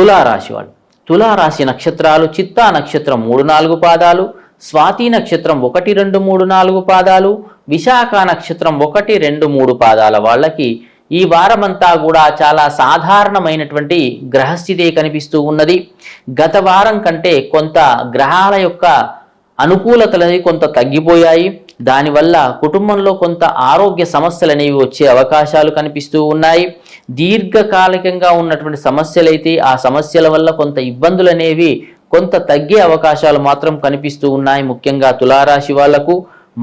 తులారాశి వాళ్ళు. తులారాశి నక్షత్రాలు చిత్తా నక్షత్రం మూడు నాలుగు పాదాలు స్వాతి నక్షత్రం ఒకటి రెండు మూడు నాలుగు పాదాలు విశాఖ నక్షత్రం ఒకటి రెండు మూడు పాదాల వాళ్ళకి ఈ వారమంతా కూడా చాలా సాధారణమైనటువంటి గ్రహస్థితే కనిపిస్తూ ఉన్నది. గత వారం కంటే కొంత గ్రహాల యొక్క అనుకూలతలు అనేవి కొంత తగ్గిపోయాయి. దానివల్ల కుటుంబంలో కొంత ఆరోగ్య సమస్యలు అనేవి వచ్చే అవకాశాలు కనిపిస్తూ ఉన్నాయి. దీర్ఘకాలికంగా ఉన్నటువంటి సమస్యలైతే ఆ సమస్యల వల్ల కొంత ఇబ్బందులు అనేవి కొంత తగ్గే అవకాశాలు మాత్రం కనిపిస్తూ ఉన్నాయి. ముఖ్యంగా తులారాశి వాళ్ళకు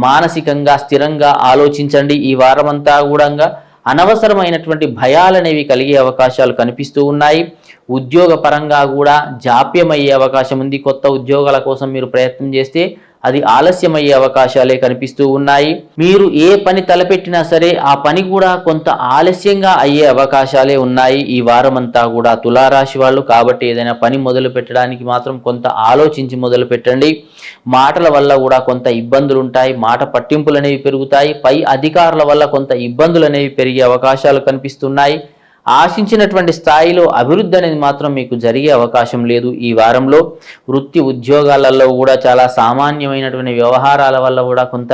మానసికంగా స్థిరంగా ఆలోచించండి. ఈ వారమంతా కూడా అనవసరమైనటువంటి భయాలనేవి కలిగే అవకాశాలు కనిపిస్తూ ఉన్నాయి. ఉద్యోగ పరంగా కూడా జాప్యమయ్యే అవకాశం ఉంది. కొత్త ఉద్యోగాల కోసం మీరు ప్రయత్నం చేస్తే అది ఆలస్యమయ్యే అవకాశాలే కనిపిస్తూ ఉన్నాయి. మీరు ఏ పని తలపెట్టినా సరే ఆ పని కూడా కొంత ఆలస్యంగా అయ్యే అవకాశాలే ఉన్నాయి. ఈ వారమంతా కూడా తులారాశి వాళ్ళు కాబట్టి ఏదైనా పని మొదలు పెట్టడానికి మాత్రం కొంత ఆలోచించి మొదలు పెట్టండి. మాటల వల్ల కూడా కొంత ఇబ్బందులు ఉంటాయి. మాట పట్టింపులు అనేవి పెరుగుతాయి. పై అధికారుల వల్ల కొంత ఇబ్బందులు అనేవి పెరిగే అవకాశాలు కనిపిస్తున్నాయి. ఆశించినటువంటి స్థాయిలో అభివృద్ధి అనేది మాత్రం మీకు జరిగే అవకాశం లేదు. ఈ వారంలో వృత్తి ఉద్యోగాలలో కూడా చాలా సామాన్యమైనటువంటి వ్యవహారాల వల్ల కూడా కొంత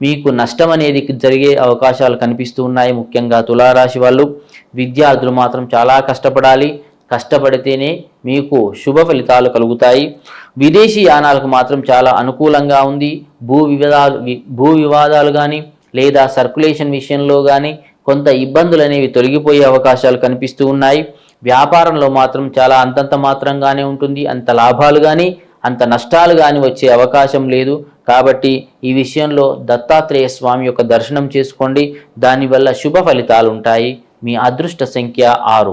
మీకు నష్టం అనేది జరిగే అవకాశాలు కనిపిస్తూ ఉన్నాయి. ముఖ్యంగా తులారాశి వాళ్ళు విద్యార్థులు మాత్రం చాలా కష్టపడాలి. కష్టపడితేనే మీకు శుభ ఫలితాలు కలుగుతాయి. విదేశీ యానాలకు మాత్రం చాలా అనుకూలంగా ఉంది. భూ వివాదాలు భూ వివాదాలు కానీ లేదా సర్కులేషన్ విషయంలో కానీ కొంత ఇబ్బందులు అనేవి తొలగిపోయే అవకాశాలు కనిపిస్తూ ఉన్నాయి. వ్యాపారంలో మాత్రం చాలా అంతంత మాత్రంగానే ఉంటుంది. అంత లాభాలు కానీ అంత నష్టాలు కానీ వచ్చే అవకాశం లేదు. కాబట్టి ఈ విషయంలో దత్తాత్రేయ స్వామి యొక్క దర్శనం చేసుకోండి. దానివల్ల శుభ ఫలితాలు ఉంటాయి. మీ అదృష్ట సంఖ్య ఆరు.